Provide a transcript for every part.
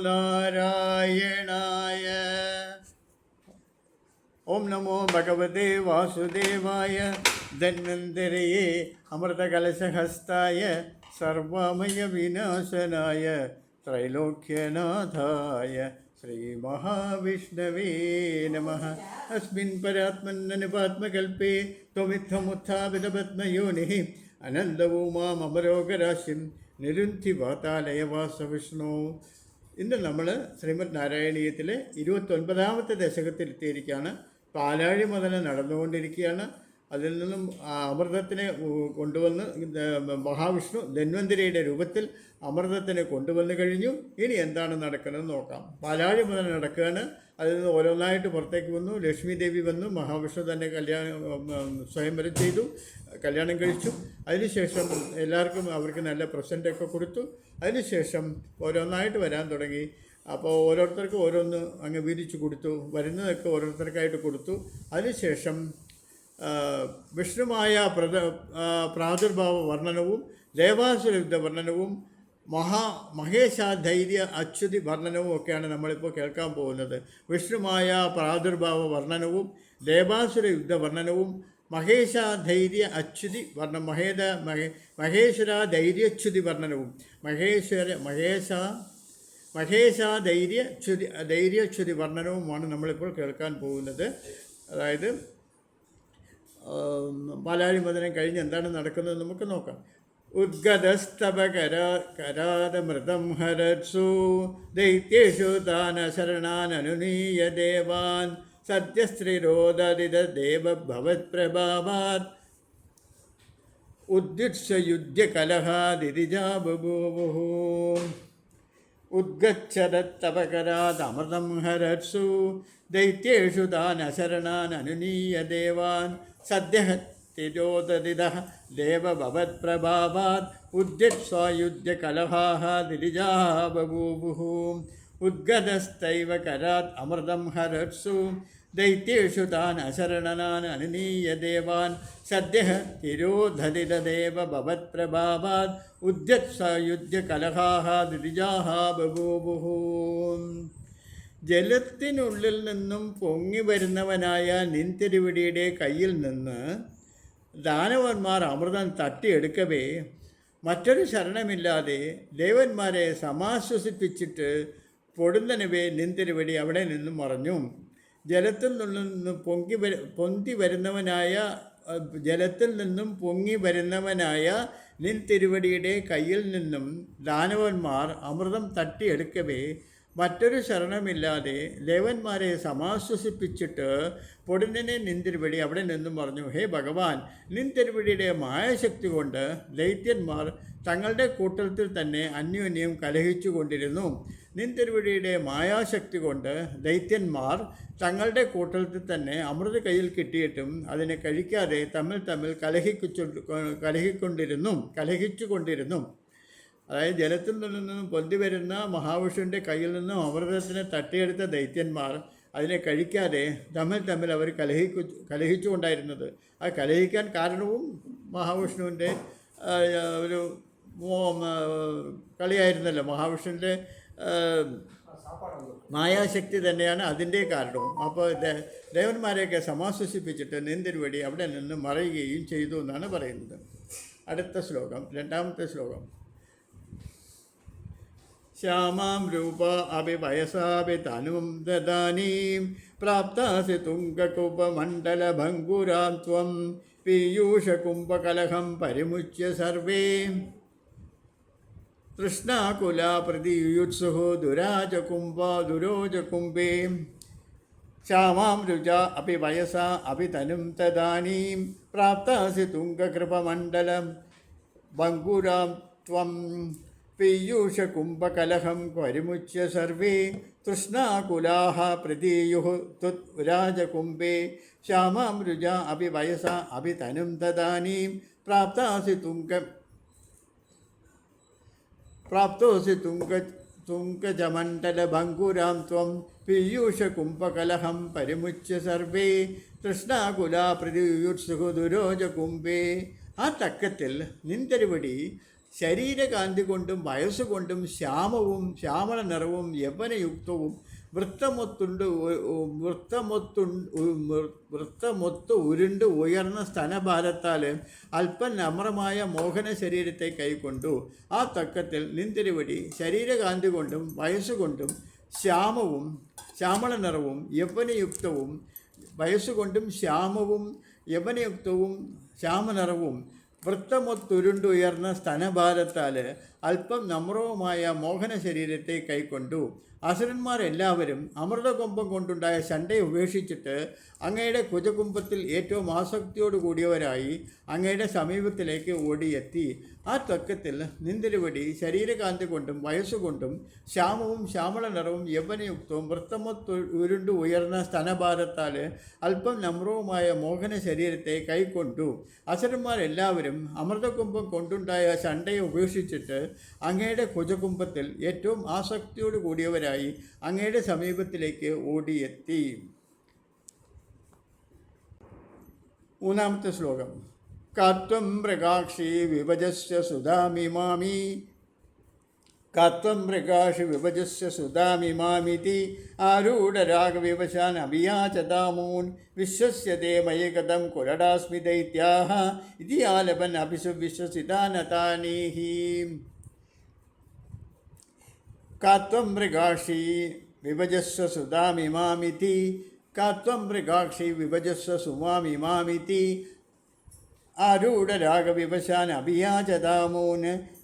नारायणाय। ओम नमो भगवते वासुदेवाय। धन्वन्तरये अमृतकलशहस्ताय सर्वमयविनाशनाय त्रैलोक्यनाथाय, श्रीमहाविष्णवे नमः। अस्मिन् परात्मन्ननुपात्मकल्पे त्वमित्थमुत्थापितपद्मयोनिः, अनन्दवो मामरोगराशिं निरुन्धि वातालयवासविष्णो ഇന്ന് നമ്മൾ ശ്രീമദ് നാരായണീയത്തിലെ ഇരുപത്തൊൻപതാമത്തെ ദശകത്തിലെത്തിയിരിക്കുകയാണ്. പാലാഴി മുതൽ നടന്നുകൊണ്ടിരിക്കുകയാണ്. അതിൽ നിന്നും അമൃതത്തിനെ കൊണ്ടുവന്ന് മഹാവിഷ്ണു ധന്വന്തിരിയുടെ രൂപത്തിൽ അമൃതത്തിനെ കൊണ്ടുവന്നു കഴിഞ്ഞു. ഇനി എന്താണ് നടക്കുന്നത് നോക്കാം. പാലാഴി മുതൽ നടക്കുകയാണ്. അതിൽ നിന്ന് ഓരോന്നായിട്ട് പുറത്തേക്ക് വന്നു. ലക്ഷ്മി ദേവി വന്നു. മഹാവിഷ്ണു തന്നെ കല്യാണം സ്വയംവരം ചെയ്തു. കല്യാണം കഴിച്ചു. അതിനുശേഷം എല്ലാവർക്കും അവർക്ക് നല്ല പ്രസന്റൊക്കെ കൊടുത്തു. അതിനുശേഷം ഓരോന്നായിട്ട് വരാൻ തുടങ്ങി. അപ്പോൾ ഓരോരുത്തർക്കും ഓരോന്ന് അങ്ങ് വീതിച്ചു കൊടുത്തു. വരുന്നതൊക്കെ ഓരോരുത്തർക്കായിട്ട് കൊടുത്തു. അതിനുശേഷം വിഷ്ണുമായ പ്രത പ്രാദുർഭാവ വർണനവും ദേവാസുരയുദ്ധ വർണനവും മഹാ മഹേശാധൈര്യ അച്യുതി വർണനവും ഒക്കെയാണ് നമ്മളിപ്പോൾ കേൾക്കാൻ പോകുന്നത്. വിഷ്ണുമായ പ്രാദുർഭാവ വർണനവും ദേവാസുര യുദ്ധ വർണനവും മഹേശാധൈര്യ അച്യുതി വർണ മഹേദ മഹേ മഹേശ്വര ധൈര്യച്യുതി വർണനവും. മഹേശ്വര മഹേശ മഹേശാധൈര്യ ച്യുതി ധൈര്യച്യുതി വർണനവുമാണ് നമ്മളിപ്പോൾ കേൾക്കാൻ പോകുന്നത്. അതായത് പാലാരി മദനം കഴിഞ്ഞ് എന്താണ് നടക്കുന്നത് നമുക്ക് നോക്കാം. ഉദ്ഗതസ്തവകര കരാതമൃതം ഹരത്സു ദൈത്യേഷു താനശരണാനുനീയ ദേവാൻ സത്യസ്ത്രീരോദിത ദേവ ഭവത്പ്രഭാവാത് ഉദ്യുത്സ യുദ്ധ്യകലഹാദിരിജാ ബഭൂവുः ഉദ്ഗച്ഛതത്തപകരാദമൃതം ഹരത്സു ദൈത്യേഷു താനശരണാനനുനീയ ദേവാൻ സദ്യഃ തിരോദതിതഃ ദേവഭവത്പ്രഭാവാത് ഉദ്യത്സ്വായുധ്യകലഹാः ദിരിജാः ബഭൂവുः ഉദ്ഗതസ്തൈവ കരാത് അമൃതം ഹരത്സു. ദൈത്യേഷു താൻ അശരണനാൻ അനുനീയ ദേവാൻ. സദ്യ തിരോധരിതദേവ ഭവത്പ്രഭാവാത് ഉദ്യത്സായുധ്യ കലഹാഹ ദിരിജാഹ ജലത്തിനുള്ളിൽ നിന്നും പൊങ്ങി വരുന്നവനായ നിൻതിരുവിടിയുടെ കയ്യിൽ നിന്ന് ദാനവന്മാർ അമൃതം തട്ടിയെടുക്കവേ മറ്റൊരു ശരണമില്ലാതെ ദേവന്മാരെ സമാശ്വസിപ്പിച്ചിട്ട് പൊടുന്നനവേ നിന്തിരുവടി അവിടെ നിന്നും മറഞ്ഞു. ജലത്തിൽ നിന്നും പൊങ്കി വര പൊന്തി വരുന്നവനായ ജലത്തിൽ നിന്നും പൊങ്ങി വരുന്നവനായ നിൻ തിരുവടിയുടെ കയ്യിൽ നിന്നും ദാനവന്മാർ അമൃതം തട്ടിയെടുക്കവേ മറ്റൊരു ശരണമില്ലാതെ ദേവന്മാരെ സമാശ്വസിപ്പിച്ചിട്ട് പൊടുന്നനെ നിന്തിരുവടി അവിടെ നിന്നും പറഞ്ഞു ഹേ ഭഗവാൻ നിന്തിരുവടിയുടെ മായാശക്തി കൊണ്ട് ദൈത്യന്മാർ തങ്ങളുടെ കൂട്ടത്തിൽ തന്നെ അന്യോന്യം കലഹിച്ചു കൊണ്ടിരുന്നു. നിന്തിരുവടിയുടെ മായാശക്തി കൊണ്ട് ദൈത്യന്മാർ തങ്ങളുടെ കൂട്ടത്തിൽ തന്നെ അമൃത കയ്യിൽ കിട്ടിയിട്ടും അതിനെ കഴിക്കാതെ തമ്മിൽ തമ്മിൽ കലഹിച്ചു കലഹിക്കൊണ്ടിരുന്നു കലഹിച്ചു കൊണ്ടിരുന്നു. അതായത് ജലത്തിൽ നിന്നും പൊന്തി വരുന്ന മഹാവിഷ്ണുവിന്റെ കയ്യിൽ നിന്നും അമൃതത്തിനെ തട്ടിയെടുത്ത ദൈത്യന്മാർ അതിനെ കഴിക്കാതെ തമ്മിൽ തമ്മിൽ അവർ കലഹിക്കു കലഹിച്ചുകൊണ്ടായിരുന്നത്. ആ കലഹിക്കാൻ കാരണവും മഹാവിഷ്ണുവിന്റെ ഒരു കളിയായിരുന്നല്ലോ. മഹാവിഷ്ണുവിന്റെ മായാശക്തി തന്നെയാണ് അതിന്റെ കാരണവും. അപ്പോൾ ദേവന്മാരെയൊക്കെ സമാശ്വസിപ്പിച്ചിട്ട് നീന്തിരുവടി അവിടെ നിന്ന് മറയുകയും ചെയ്തു എന്നാണ് പറയുന്നത്. അടുത്ത ശ്ലോകം രണ്ടാമത്തെ ശ്ലോകം. ശ്യാമാം രൂപ അഭി വയസാഭി തനും ദദാനീം. പ്രാപ്താസി തുംഗകുപമണ്ഡലഭംഗുരാം ത്വം. പീയൂഷകുംഭകലഹം പരിമുച്യ സർവേ. തൃഷ്ണാകുല പ്രതിയുത്സുഃ ദുരാജകുംഭ ദുരോജകുംഭേ. ശ്യാമാം രുച അപി വയസ അപി തനും തദാനീം പ്രാപ്താസി തുംഗകൃപമണ്ഡലം ബങ്കുരാം ത്വം പീയൂഷകുംഭകലഹം പരിമുച്യ സർവേ തൃഷ്ണാകുലാഹ പ്രതീയു തുരാജകുംഭേ ശ്യാമാമൃജ അഭി വയസ അഭി തനും തദാനീം പ്രാപ്താസി തുങ്ക പ്രാപ്തോസി തുങ്ക തുങ്കജമണ്ഡലഭങ്കുരാം ത്വം പീയൂഷകുംഭകലഹം പരിമുച്യ സർവേ തൃഷ്ണാകുലാ പ്രതിയുത്സുഹു ദുരോജകുംഭേ. ആ തക്കത്തിൽ നിന്തരുവടി ശരീരകാന്തി കൊണ്ടും വയസ്സുകൊണ്ടും ശ്യാമവും ശ്യാമള നിറവും യവനയുക്തവും വൃത്തമൊത്തുണ്ട് ഉ- വൃത്തമൊത്ത് ഉരുണ്ട് ഉയർന്ന സ്തനഭാരത്താൽ അല്പം നമ്രമായ മോഹന ശരീരത്തെ കൈക്കൊണ്ടു. ആ തക്കത്തിൽ നിന്തിരുവടി ശരീരകാന്തി കൊണ്ടും വയസ്സുകൊണ്ടും ശ്യാമവും ശ്യാമള നിറവും യവനയുക്തവും വയസ്സുകൊണ്ടും ശ്യാമവും യവനയുക്തവും ശ്യാമനിറവും വൃത്തമൊത്തുരുണ്ടുയർന്ന സ്തനഭാരത്താൽ അല്പം നമ്രവുമായ മോഹന ശരീരത്തെ കൈക്കൊണ്ടു. അസുരന്മാരെല്ലാവരും അമൃതകുംഭം കൊണ്ടുണ്ടായ ശണ്ടയെ ഉപേക്ഷിച്ചിട്ട് അങ്ങയുടെ കുജകുംഭത്തിൽ ഏറ്റവും ആസക്തിയോടു കൂടിയവരായി അങ്ങയുടെ സമീപത്തിലേക്ക് ഓടിയെത്തി. ആ തക്കത്തിൽ നിന്തിരുവടി ശരീരകാന്തി കൊണ്ടും വയസ്സുകൊണ്ടും ശ്യാമവും ശ്യാമള നിറവും യവനയുക്തവും വൃത്തമൊത്ത് ഉരുണ്ടു ഉയർന്ന സ്തനഭാരത്താൽ അല്പം നമ്രവുമായ മോഹന ശരീരത്തെ കൈക്കൊണ്ടു. അസുരന്മാരെല്ലാവരും അമൃതകുംഭം കൊണ്ടുണ്ടായ ശണ്ടയെ ഉപേക്ഷിച്ചിട്ട് അങ്ങയുടെ കുജകുംഭത്തിൽ ഏറ്റവും ആസക്തിയോട് കൂടിയവരായി അങ്ങയുടെ സമീപത്തിലേക്ക് ഓടിയെത്തി. മൂന്നാമത്തെ ശ്ലോകം. കത്വം മൃഗാക്ഷി വിഭജസ്യ സുധാമിമാമി കത്വം മൃഗാക്ഷി വിഭജസ്യ സുധാമിമാമിതി ആരൂഢരാഗവിവശാൻ അഭിയാചതാമൂൻ വിശ്വസ്യത്തെ മയി കഥം കുരടാസ്മി ദൈത്യാഹ. ഇതി ആലപൻ അഭിസു വിശ്വസിതാനതാനീഹി. കാത്വം മൃഗാക്ഷി വിഭജസ്വ സുധാമിമാമിതി കാത്വം മൃഗാക്ഷി വിഭജസ്വ സുമാമിമാമിതി ആരൂഢരാഗവിവശാൻ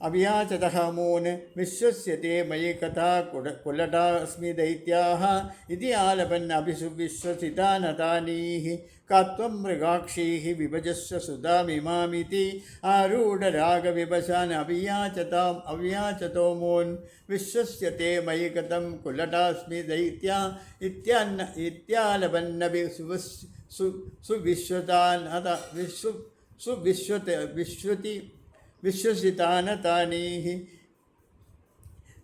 അഭിയാചതാമൂൻ അഭിയാചതഹമൂൻ വിശ്വസ്യത്തെ മയി കഥാ കുട കുലടാസ്മി ദൈത്യാഹ ഇതി ആലപൻ അഭിഷു വിശ്വസിതാനതാനീः കാത്വം മൃഗാക്ഷീः വിഭജസ്വ സുധാമിമാമിതി ആരൂഢരാഗവിവശാൻ അഭിയാചതാം അഭിയാചതോമൂൻ വിശ്വസ്യത്തെ മയി കഥം കുലടാസ്മി ദൈത്യ ഇത്യാന്ന ഇത്യാലപന്നഭി സുവസ് സു സുവിശ്വതാൻ അത വിശ്വ സുവിശ്വത വിശ്വതി വിശ്വസിതാനതാനീः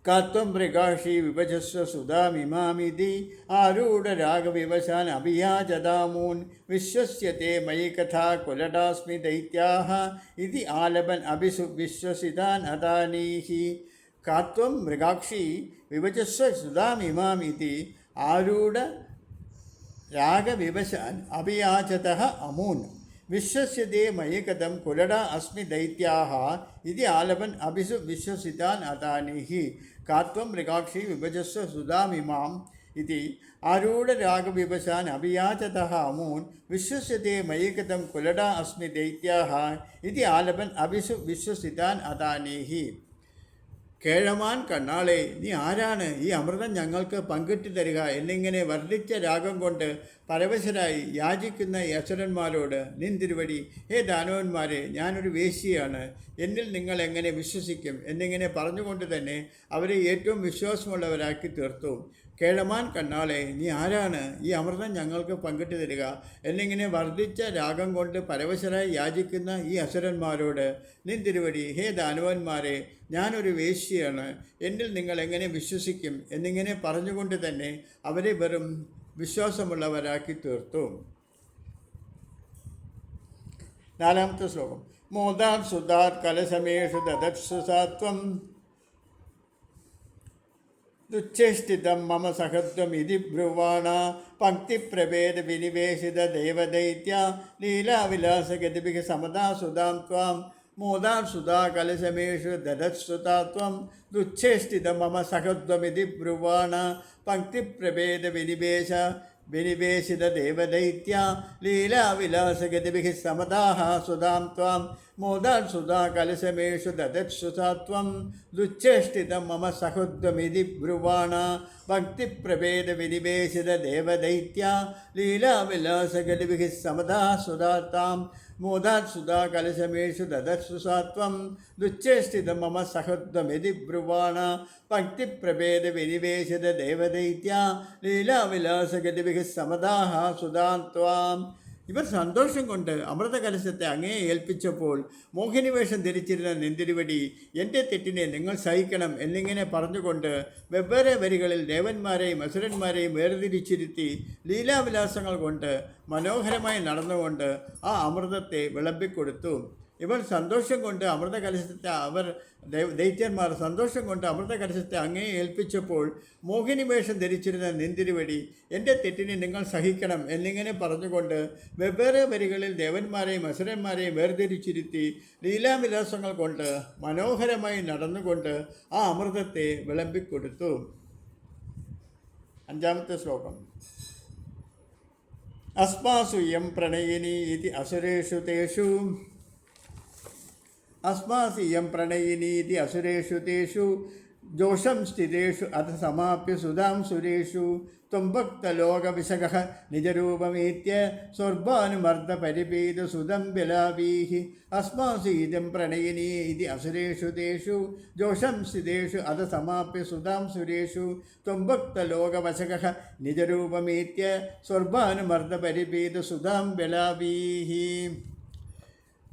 കാത്വം പ്രകാശി വിഭജസ്വ സുധാമിമാമിതി ആരൂഢരാഗവിവശാൻ അഭിയാചതാമൂൻ വിശ്വസ്യത്തെ മയി കഥാ കുലടാസ്മി ദൈത്യാഹ. ഇതി ആലപൻ അഭിസു വിശ്വസിതാൻ അതാനീः കാത്വം മൃഗാക്ഷി വിഭജസ്വ സുധാമിമാമിതി ആരൂഢ രാഗവിവശാൻ അഭിയാചത അമൂൻ. വിശ്വസ്യത്തെ മയി കഥം കുലട അസ്മി ദൈത്യാഹ ഇതി ആലപൻ അഭിസു വിശ്വസിതാൻ അതാനിഹി. കാത്വം മൃഗാക്ഷി വിഭജസ്വ സുധാമിമാം ഇതി ആരൂഢരാഗവിവശാൻ അഭിയാചത അമൂൻ. വിശ്വസ്യത്തെ മയി കഥം കുലട അസ്മി ദൈത്യാഹ ഇതി ആലപൻ അഭിസു വിശ്വസിതാൻ അതാനിഹി. കേഴമാൻ കണ്ണാളെ നീ ആരാണ്? ഈ അമൃതം ഞങ്ങൾക്ക് പങ്കിട്ട് തരിക എന്നിങ്ങനെ വർദ്ധിച്ച രാഗം കൊണ്ട് പരവശരായി യാചിക്കുന്ന യസുരന്മാരോട് നിന്തിരുവടി ഹേ ദാനവന്മാരെ ഞാനൊരു വേശിയാണ് എന്നിൽ നിങ്ങൾ എങ്ങനെ വിശ്വസിക്കും? എന്നിങ്ങനെ പറഞ്ഞുകൊണ്ട് തന്നെ അവരെ ഏറ്റവും വിശ്വാസമുള്ളവരാക്കി തീർത്തു. കേഴമാൻ കണ്ണാളെ നീ ആരാണ്? ഈ അമൃതം ഞങ്ങൾക്ക് പങ്കിട്ട് തരിക. എന്നിങ്ങനെ വർദ്ധിച്ച രാഗം കൊണ്ട് പരവശരായി യാചിക്കുന്ന ഈ അസുരന്മാരോട് നിൻ തിരുവടി ഹേ ദാനവന്മാരെ ഞാനൊരു വേശ്യയാണ്. എന്നിൽ നിങ്ങൾ എങ്ങനെ വിശ്വസിക്കും എന്നിങ്ങനെ പറഞ്ഞുകൊണ്ട് തന്നെ അവരെ വെറും വിശ്വാസമുള്ളവരാക്കി തീർത്തു. നാലാമത്തെ ശ്ലോകം. മോദാർ സുധാത് കലശമേഷു ദദത്സു സാത്വം ദുച്ഛേഷ്ടിതം മമ സഹത്വമിതി ബ്രുവാണ പങ്ക്തിപ്രഭേദവിനിവേശിത ദേവദൈത്യ ലീലാവിലാസഗതിഭിः സമതാ സുതാം ത്വാം മോദാൻ സുധാ കലശമേഷു ദദത്സുതാ ത്വം ദുച്ഛേഷ്ടിതം മമ സഹത്വമിതി ബ്രുവാണ പങ്ക്തിപ്രഭേദവിനിവേശ വിനിവേശിത ദേവദൈത്യ ലീലാവിലാസഗതിഭിः സമതാः സുതാം ത്വാം മോദാൻ സുധാ കലശമേഷു ദദത്സു സാത്വം ദുച്ഛേഷ്ടിതം മമ സഹുദ്വമിതി ബ്രുവാണ ഭക്തിപ്രഭേദവിനിവേശിത ദേവദൈത്യ ലീലാവിലാസഗതിഭിः സമതാ സുതാത്താം മോദാത്സുതാ കലശമേഷു ദദത്സുസാത്വം ദുച്ഛേഷ്ടിതം മമ സഹൃദ്വമിതി ബ്രുവാണ ഭക്തിപ്രഭേദവിനിവേശിത ദേവദൈത്യ ലീലാവിലാസഗതിഭിः സമതാഹ സുധാം ത്വാം ഇവർ സന്തോഷം കൊണ്ട് അമൃതകലശത്തെ അങ്ങേ ഏൽപ്പിച്ചപ്പോൾ മോഹിനിവേഷം ധരിച്ചിരുന്ന നെന്തിരിവടി എന്റെ തെറ്റിനെ നിങ്ങൾ സഹിക്കണം എന്നിങ്ങനെ പറഞ്ഞുകൊണ്ട് വെവ്വേറെ വരികളിൽ ദേവന്മാരെയും അസുരന്മാരെയും വേർതിരിച്ചിരുത്തി ലീലാവിലാസങ്ങൾ കൊണ്ട് മനോഹരമായി നടന്നുകൊണ്ട് ആ അമൃതത്തെ വിളമ്പിക്കൊടുത്തു. ഇവർ സന്തോഷം കൊണ്ട് അമൃത കലശത്തെ അവർ ദൈത്യന്മാർ സന്തോഷം കൊണ്ട് അമൃത കലശത്തെ അങ്ങേ ഏൽപ്പിച്ചപ്പോൾ മോഹിനി വേഷം ധരിച്ചിരുന്ന നിന്തിരുവടി എന്റെ തെറ്റിനെ നിങ്ങൾ സഹിക്കണം എന്നിങ്ങനെ പറഞ്ഞുകൊണ്ട് വെവ്വേറെ വരികളിൽ ദേവന്മാരെയും അസുരന്മാരെയും വേർതിരിച്ചിരുത്തി ലീലാവിലാസങ്ങൾ കൊണ്ട് മനോഹരമായി നടന്നുകൊണ്ട് ആ അമൃതത്തെ വിളമ്പിക്കൊടുത്തു. അഞ്ചാമത്തെ ശ്ലോകം. അസ്മാസു എം പ്രണയിനി ഇതി അസുരേഷു തേഷു അസ്മാസി എം പ്രണയിനീതി അസുരേഷു തേഷു ജോഷം സ്ഥിതേഷു അത് സമാപ്യ സുതാം സുരേഷു ത്വംഭക്തലോകവിശക നിജരൂപമീത്യ സ്വർഭാനുമർദ്ദപരിപീത സുതം അസ്മാസി ഇതം പ്രണയിനീ ഇതി അസുരേഷു തേഷു ജോഷം സ്ഥിതേഷു അത് സമാപ്യ സുതാം സുരേഷു ത്വംഭക്തലോകവശക സ്വർഭാനുമർദ്ദ സ്വർഭാനുമർദ്ദപരിപീത സുതാം ബിലാവീः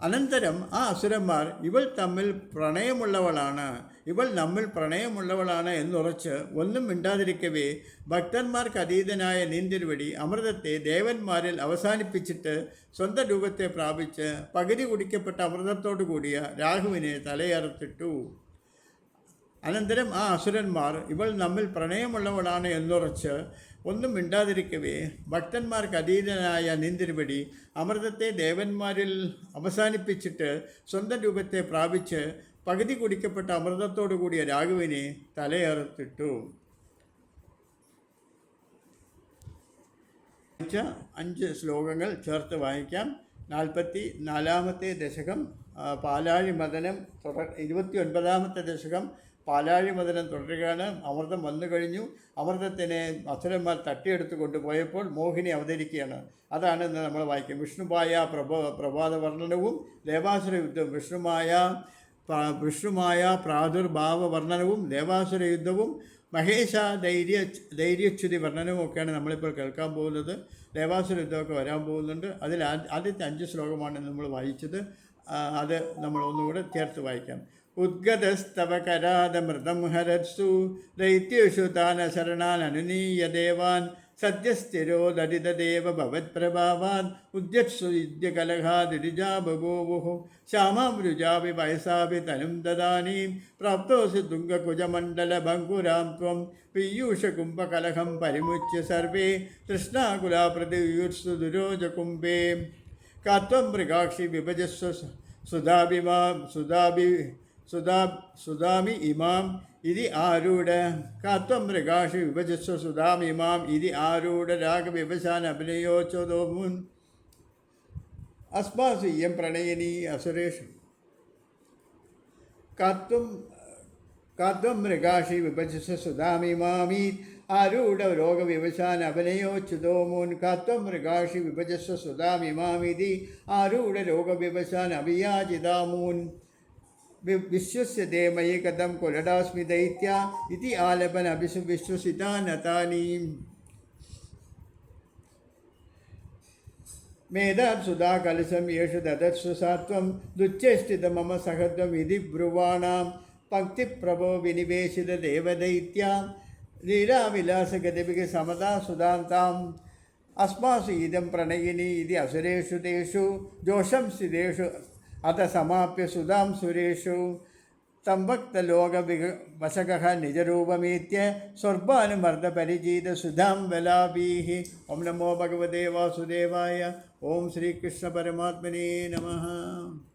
അനന്തരം ആ അസുരന്മാർ ഇവൾ തമ്മിൽ പ്രണയമുള്ളവളാണ് ഇവൾ നമ്മിൽ പ്രണയമുള്ളവളാണ് എന്നുറച്ച് ഒന്നും മിണ്ടാതിരിക്കവേ ഭക്തന്മാർക്ക് അതീതനായ നീന്തിരുവടി അമൃതത്തെ ദേവന്മാരിൽ അവസാനിപ്പിച്ചിട്ട് സ്വന്തം രൂപത്തെ പ്രാപിച്ച് പകുതി കുടിക്കപ്പെട്ട അമൃതത്തോടു കൂടിയ രാഹുവിനെ തലയറുത്തിട്ടു. അനന്തരം ആ അസുരന്മാർ ഇവൾ നമ്മിൽ പ്രണയമുള്ളവളാണ് എന്നുറച്ച് ഒന്നും മിണ്ടാതിരിക്കവേ. ഭക്തന്മാർക്ക് അതീതനായ നീന്തിരുപടി അമൃതത്തെ ദേവന്മാരിൽ അവസാനിപ്പിച്ചിട്ട് സ്വന്തം രൂപത്തെ പ്രാപിച്ച് പകുതി കുടിക്കപ്പെട്ട അമൃതത്തോടു കൂടിയ രാഘുവിനെ തലയേർത്തിട്ടു അഞ്ച് ശ്ലോകങ്ങൾ ചേർത്ത് വായിക്കാം. നാൽപ്പത്തി നാലാമത്തെ ദശകം പാലാഴി മദനം തുടർ ഇരുപത്തി ഒൻപതാമത്തെ ദശകം പാലാഴി മദനം തുടരുകയാണ്. അമൃതം വന്നു കഴിഞ്ഞു. അമൃതത്തിനെ അസുരന്മാർ തട്ടിയെടുത്ത് കൊണ്ടുപോയപ്പോൾ മോഹിനി അവതരിക്കുകയാണ്. അതാണ് ഇന്ന് നമ്മൾ വായിക്കും വിഷ്ണുമായ പ്രഭ പ്രഭാത വർണനവും ദേവാസുര യുദ്ധവും വിഷ്ണുമായ വിഷ്ണുമായ പ്രാദുർഭാവ വർണനവും ദേവാസുര യുദ്ധവും മഹേശ ധൈര്യ ധൈര്യച്യുതി വർണനവുമൊക്കെയാണ് നമ്മളിപ്പോൾ കേൾക്കാൻ പോകുന്നത്. ദേവാസുര യുദ്ധമൊക്കെ വരാൻ പോകുന്നുണ്ട്. അതിൽ ആദ്യത്തെ അഞ്ച് ശ്ലോകമാണ് നമ്മൾ വായിച്ചത്. അത് നമ്മൾ ഒന്നുകൂടെ ചേർത്ത് വായിക്കാം. ഉദ്ഗതസ്തവ കരാതമൃതം ഹരത്സു ദൈത്യേഷു താന ശരണാൻ അനുനീയ ദേവാൻ സദ്യസ്ഥിരോ ദരിതദേവ ഭവത്പ്രഭാവാൻ ഉദ്യത്സു യുദ്ധ്യകലഹാദിരിജാ ബഭൂവുः ശ്യാമാമൃജാപി വയസാവി തനും ദദാനീം. പ്രാപ്തോസി തുംഗകുജമണ്ഡലഭങ്കുരാം ത്വം. പീയൂഷകുംഭകലഹം പരിമുച്യ സർവേ. തൃഷ്ണാകുലാപ്രതിയുത്സു ദുരോജകുംഭേ. കാത്വം മൃഗാക്ഷി വിഭജസ്വ സുധാഭിമാ സുധാഭി സുധാ സുധാമി ഇമാം ഇതി ആരൂഢ? കാത്വം മൃഗാക്ഷി വിഭജസ്വ സുധാമിമാം ഇതി ആരൂഢ? രാഗ വിഭജാൻ അഭിനയോച്ചതോ മുൻ അസ്മാസു ഇയം പ്രണയിനി അസുരേഷു. കാത്വം കാത്വം മൃഗാഷി വിഭജസ്വ സുധാമി മാമി ആരൂഢ രോഗവിവശാൻ അഭിനയോച്യുതോ മുൻ കാത്വം മൃഗാഷി വിഭജസ്വ സുധാമിമാമിതി ആരൂഢ രോഗവിവശാൻ അഭിയാചിതാമൂൻ വി- വിശ്വസ്യതേ മയി കഥം കൊലടാസ്മി ദൈത്യ ഇതി ആലപൻ അഭിസു വിശ്വസിതാനതാനീം മേധാത് സുധാ കലശം യേഷു ദദത്സു സാത്വം ദുച്ഛേഷ്ടിത മമ സഹത്വം ഇതി ബ്രുവാണാം. പങ്ക്തിപ്രഭോ വിനിവേശിത ദേവദൈത്യ. ലീലാവിലാസഗതിഭിः സമതാ സുധാന്താം. അസ്മാസു ഇദം പ്രണയിനി ഇതി അസുരേഷു തേഷു ജോഷം സ്ഥിതേഷു അത സമാപ്യ സുധാം സുരേഷു. സംഭക്തലോക വശകഹ നിജരൂപമേത്യ സ്വർഭാനുമർദ്ദ പരിചീത സുധാം വലാഭീः ഓം നമോ ഭഗവതേ വാസുദേവായ. ഓം ശ്രീകൃഷ്ണ പരമാത്മനേ നമഃ.